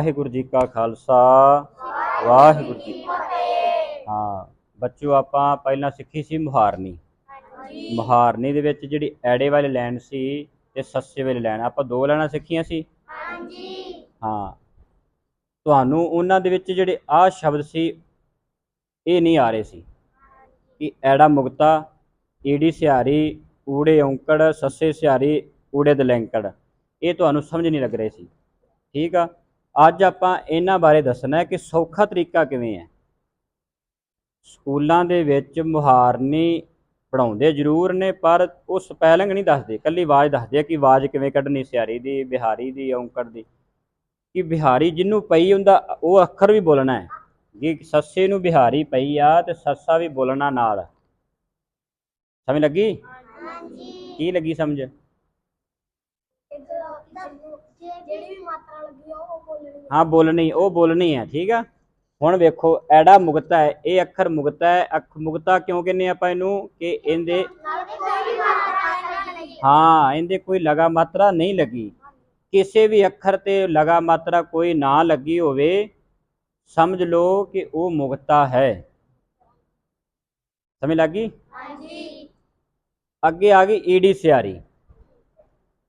ਵਾਹਿਗੁਰੂ ਜੀ ਕਾ ਖਾਲਸਾ ਵਾਹਿਗੁਰੂ ਜੀ ਕੀ ਫਤਿਹ। ਹਾਂ ਬੱਚਿਓ ਆਪਾਂ ਪਹਿਲਾਂ ਸਿੱਖੀ ਸੀ ਮੁਹਾਰਨੀ। ਮੁਹਾਰਨੀ ਦੇ ਵਿੱਚ ਜਿਹੜੀ ਐੜੇ ਵਾਲੀ ਲਾਈਨ ਸੀ ਤੇ ਸੱਸੇ ਵਾਲੀ ਲਾਈਨ ਆਪਾਂ ਦੋ ਲਾਈਨਾਂ ਸਿੱਖੀਆਂ ਸੀ? ਹਾਂਜੀ। ਹਾਂ। ਤੁਹਾਨੂੰ ਉਹਨਾਂ ਦੇ ਵਿੱਚ ਜਿਹੜੇ ਆ ਸ਼ਬਦ ਸੀ ਇਹ ਨਹੀਂ ਆ ਰਹੇ ਸੀ। ਕਿ ਐੜਾ ਮੁਕਤਾ ਈੜੀ ਸਿਹਾਰੀ ਊੜੇ ਔਂਕੜ ਸੱਸੇ ਸਿਹਾਰੀ ਊੜੇ ਦਲੈਂਕੜ। ਇਹ ਤੁਹਾਨੂੰ ਸਮਝ ਨਹੀਂ ਲੱਗ ਰਹੇ ਸੀ। ਠੀਕ ਆ? ਅੱਜ ਆਪਾਂ ਇਹਨਾਂ ਬਾਰੇ ਦੱਸਣਾ ਹੈ ਕਿ ਸੌਖਾ ਤਰੀਕਾ ਕਿਵੇਂ ਹੈ। ਸਕੂਲਾਂ ਦੇ ਵਿੱਚ ਮੁਹਾਰਨੀ ਪੜਾਉਂਦੇ ਜ਼ਰੂਰ ਨੇ ਪਰ ਉਹ ਸਪੈਲਿੰਗ ਨਹੀਂ ਦੱਸਦੇ। ਕੱਲੀ ਆਵਾਜ਼ ਦੱਸਦੇ ਆ ਕਿ ਆਵਾਜ਼ ਕਿਵੇਂ ਕੱਢਣੀ ਸਿਹਾਰੀ ਦੀ ਬਿਹਾਰੀ ਦੀ ਔਂਕੜ ਦੀ। ਕਿ ਬਿਹਾਰੀ ਜਿਹਨੂੰ ਪਈ ਹੁੰਦਾ ਉਹ ਅੱਖਰ ਵੀ ਬੋਲਣਾ ਹੈ। ਜੇ ਸੱਸੇ ਨੂੰ ਬਿਹਾਰੀ ਪਈ ਆ ਤੇ ਸੱਸਾ ਵੀ ਬੋਲਣਾ ਨਾਲ। ਸਮਝ ਲੱਗੀ? ਹਾਂਜੀ। ਕੀ ਲੱਗੀ ਸਮਝ? ਜਿਹੜੀ ਵੀ ਮਾਤਰਾ ਲੱਗੀ ਆ ਉਹ ਬੋਲਣੀ ਹਾਂ ਬੋਲਣੀ ਉਹ ਬੋਲਣੀ ਹੈ ਠੀਕ ਆ? ਹੁਣ ਵੇਖੋ ਐੜਾ ਮੁਕਤਾ ਹੈ ਇਹ ਅੱਖਰ ਮੁਕਤਾ ਹੈ ਅੱਖ ਮੁਕਤਾ ਕਿਉਂ ਕਹਿੰਦੇ ਆਪਾਂ ਇਹਨੂੰ? ਕਿ ਇਹਦੇ ਹਾਂ ਇਹਦੇ ਕੋਈ ਲਗਾ ਮਾਤਰਾ ਨਹੀਂ ਲੱਗੀ। ਕਿਸੇ ਵੀ ਅੱਖਰ ਤੇ ਲਗਾ ਮਾਤਰਾ ਕੋਈ ਨਾ ਲੱਗੀ ਹੋਵੇ ਸਮਝ ਲਓ ਕਿ ਉਹ ਮੁਕਤਾ ਹੈ। ਸਮਝ ਲੱਗੀ ਹਾਂਜੀ। ਅੱਗੇ ਆ ਗਈ ਈੜੀ ਸਿਹਾਰੀ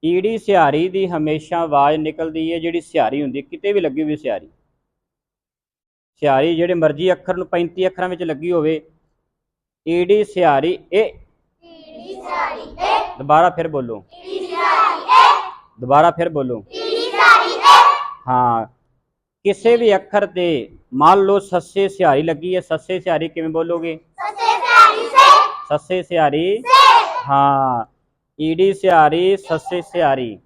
ਈੜੀ ਸਿਹਾਰੀ ਦੀ ਹਮੇਸ਼ਾ ਆਵਾਜ਼ ਨਿਕਲਦੀ ਹੈ ਜਿਹੜੀ ਸਿਹਾਰੀ ਹੁੰਦੀ ਕਿਤੇ ਵੀ ਲੱਗੀ ਹੋਈ ਸਿਹਾਰੀ। ਸਿਹਾਰੀ ਜਿਹੜੇ ਮਰਜ਼ੀ ਅੱਖਰ ਨੂੰ 35 ਅੱਖਰਾਂ ਵਿੱਚ ਲੱਗੀ ਹੋਵੇ ਈੜੀ ਸਿਹਾਰੀ ਇਹ ਈੜੀ ਸਾਰੀ ਏ। ਦੁਬਾਰਾ ਫਿਰ ਬੋਲੋ। ਈੜੀ ਸਾਰੀ ਏ। ਦੁਬਾਰਾ ਫਿਰ ਬੋਲੋ। ਈੜੀ ਸਾਰੀ ਏ। ਹਾਂ ਕਿਸੇ ਵੀ ਅੱਖਰ ਤੇ ਮੰਨ ਲਓ ਸੱਸੇ ਸਿਹਾਰੀ ਲੱਗੀ ਹੈ ਸੱਸੇ ਸਿਹਾਰੀ ਕਿਵੇਂ ਬੋਲੋਗੇ? ਸੱਚੇ ਸਾਰੀ ਸੇ। ਸੱਸੇ ਸਿਹਾਰੀ। ਸੇ। ਹਾਂ। ਈੜੀ ਸਿਹਾਰੀ ਸੱਸੇ ਸਿਹਾਰੀ।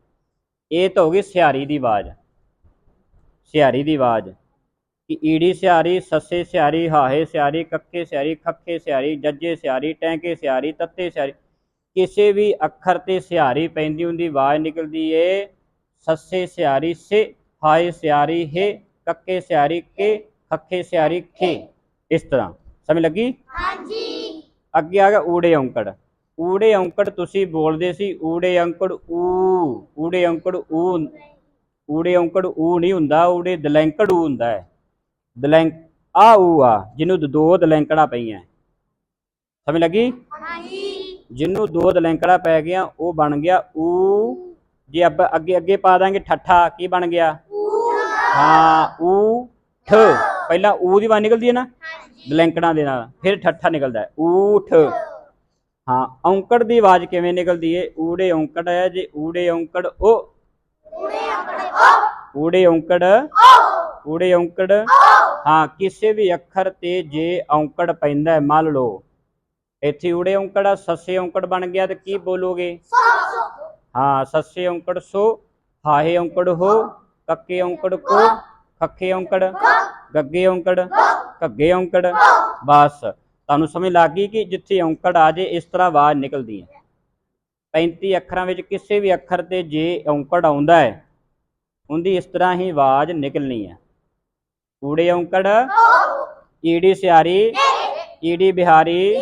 ਇਹ ਤਾਂ ਹੋ ਗਈ ਸਿਹਾਰੀ ਦੀ ਆਵਾਜ਼। ਸਿਹਾਰੀ ਦੀ ਆਵਾਜ਼। ਕਿ ਈੜੀ ਸਿਹਾਰੀ ਸੱਸੇ ਸਿਹਾਰੀ ਹਾਹੇ ਸਿਹਾਰੀ ਕੱਕੇ ਸਿਹਾਰੀ ਖੱਖੇ ਸਿਹਾਰੀ ਜੱਜੇ ਸਿਹਾਰੀ ਟੈਂਕੇ ਸਿਹਾਰੀ ਤੱਤੇ ਸਿਹਾਰੀ। ਕਿਸੇ ਵੀ ਅੱਖਰ ਤੇ ਸਿਹਾਰੀ ਪੈਂਦੀ ਹੁੰਦੀ ਆਵਾਜ਼ ਨਿਕਲਦੀ ਏ ਸੱਸੇ ਸਿਹਾਰੀ ਸੇ ਹਾਏ ਸਿਹਾਰੀ ਹੈ ਕੱਕੇ ਸਿਹਾਰੀ ਕੇ ਖੱਖੇ ਸਿਹਾਰੀ ਖੇ। ਇਸ ਤਰ੍ਹਾਂ। ਸਮਝ ਲੱਗੀ? ਹਾਂਜੀ। ਅੱਗੇ ਆ ਗਿਆ ਊੜੇ ਔਂਕੜ। ਊੜੇ ਔਂਕੜ ਤੁਸੀਂ ਬੋਲਦੇ ਸੀ ਊੜੇ ਔਂਕੜ ਊ ਊੜੇ ਔਂਕੜ ਊ ਊੜੇ ਔਂਕੜ ਊ ਨਹੀਂ ਹੁੰਦਾ ਊੜੇ ਦਲੈਂਕੜ ਊ ਹੁੰਦਾ ਹੈ। ਦਲੈਂਕ ਆ ਊ ਆ ਜਿਹਨੂੰ ਦ- ਦਲੈਂਕੜਾਂ ਪਈਆਂ। ਸਮਝ ਲੱਗੀ? ਹਾਂਜੀ। ਜਿਹਨੂੰ ਦੋ ਦਲੈਂਕੜਾਂ ਪੈ ਗਿਆ ਉਹ ਬਣ ਗਿਆ ਊ। ਜੇ ਆਪਾਂ ਅੱਗੇ ਅੱਗੇ ਪਾ ਦਾਂਗੇ ਠੱਠਾ ਕੀ ਬਣ ਗਿਆ? ਹਾਂ ਊ ਠ। ਪਹਿਲਾਂ ਊ ਦੀ ਆਵਾਜ਼ ਨਿਕਲਦੀ ਹੈ ਨਾ? ਦਲੈਂਕੜਾਂ ਦੇ ਨਾਲ ਫਿਰ ਠੱਠਾ ਨਿਕਲਦਾ ਹੈ। ਊਠ। ਹਾਂ, ਔਂਕੜ ਦੀ ਆਵਾਜ਼ ਕਿਵੇਂ ਨਿਕਲਦੀ ਏ? ਊੜੇ ਔਂਕੜ ਹੈ ਜੇ ਊੜੇ ਔਂਕੜ ਓ। ਊੜੇ ਆਪਣੇ ਓ। ਊੜੇ ਔਂਕੜ ਓ। ਊੜੇ ਔਂਕੜ ਹਾਂ, ਕਿਸੇ ਵੀ ਅੱਖਰ ਤੇ ਜੇ ਔਂਕੜ ਪੈਂਦਾ ਮੰਨ ਲਓ। ਇੱਥੇ ਊੜੇ ਔਂਕੜ ਆ, ਸੱਸੇ ਔਂਕੜ ਬਣ ਗਿਆ ਤੇ ਕੀ ਬੋਲੋਗੇ? ਹਾਂ, ਸੱਸੇ ਔਂਕੜ ਸੋ, ਹਾਹੇ ਔਂਕੜ ਹੋ, ਕੱਕੇ ਔਂਕੜ ਕੋ, ਖੱਖੇ ਔਂਕੜ, ਗੱਗੇ ਔਂਕੜ, ਘੱਗੇ ਔਂਕੜ, ਬਸ। ਤੁਹਾਨੂੰ ਸਮਝ ਲੱਗ ਗਈ ਕਿ ਜਿੱਥੇ ਔਂਕੜ ਆ ਜੇ, ਇਸ ਤਰ੍ਹਾਂ ਆਵਾਜ਼ ਨਿਕਲਦੀ ਹੈ। 35 ਅੱਖਰਾਂ ਵਿੱਚ ਕਿਸੇ ਵੀ ਅੱਖਰ ਤੇ ਜੇ ਔਂਕੜ ਆਉਂਦਾ ਹੈ, ਉਹਦੀ ਇਸ ਤਰ੍ਹਾਂ ਹੀ ਆਵਾਜ਼ ਨਿਕਲਣੀ ਹੈ। ਊੜੇ ਔਂਕੜ ਈੜੀ ਸਿਆਰੀ ਈੜੀ ਬਿਹਾਰੀ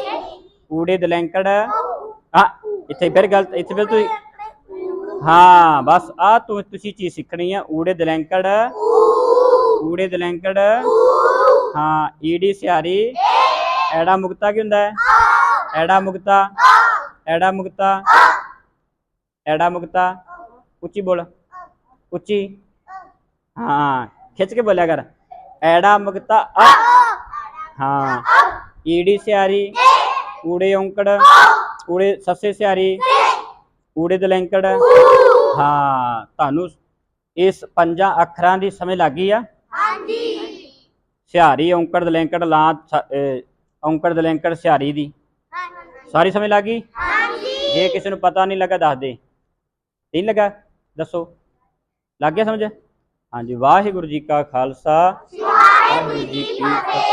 ਊੜੇ ਦਲੈਂਕੜ ਆ ਇੱਥੇ ਫਿਰ ਗਲਤ ਇੱਥੇ ਫਿਰ ਤੁਸੀਂ, ਹਾਂ, ਬਸ ਆ ਤੂੰ, ਤੁਸੀਂ ਚੀਜ਼ ਸਿੱਖਣੀ ਆ ਊੜੇ ਦਲੈਂਕੜ ਊੜੇ ਦਲੈਂਕੜ, ਹਾਂ ਈੜੀ ਸਿਆਰੀ ਐੜਾ ਮੁਕਤਾ ਕੀ ਹੁੰਦਾ ਹੈ? ਐੜਾ ਮੁਕਤਾ ਐੜਾ ਮੁਕਤਾ ਐੜਾ ਮੁਕਤਾ। ਉੱਚੀ ਬੋਲ। ਉੱਚੀ। ਹਾਂ ਖਿੱਚ ਕੇ ਬੋਲਿਆ ਕਰ। ਐੜਾ ਮੁਕਤਾ ਆ ਹਾਂ। ਈੜੀ ਸਿਆਰੀ ਊੜੇ ਔਂਕੜ ਊੜੇ ਸੱਸੇ ਸਿਆਰੀ ਊੜੇ ਦਲੈਂਕੜ। ਹਾਂ ਤੁਹਾਨੂੰ ਇਸ ਪੰਜਾਂ ਅੱਖਰਾਂ ਦੀ ਸਮਝ ਲੱਗ ਗਈ ਆ? ਹਾਂਜੀ। ਸਿਹਾਰੀ ਔਂਕੜ ਦਲੈਂਕੜ ਲਾਂ ਔਂਕੜ ਦਲੈਂਕੜ ਸਿਹਾਰੀ ਦੀ। ਸਾਰੀ ਸਮਝ ਲੱਗ ਗਈ? ਹਾਂਜੀ। ਜੇ ਕਿਸੇ ਨੂੰ ਪਤਾ ਨਹੀਂ ਲੱਗਾ ਦੱਸ ਦੇ। ਨਹੀਂ ਲੱਗਾ ਦੱਸੋ। ਲੱਗ ਗਿਆ ਸਮਝ? ਹਾਂਜੀ ਵਾਹਿਗੁਰੂ ਜੀ ਕਾ ਖਾਲਸਾ। ਵਾਹਿਗੁਰੂ ਜੀ ਕੀ ਫਤਿਹ।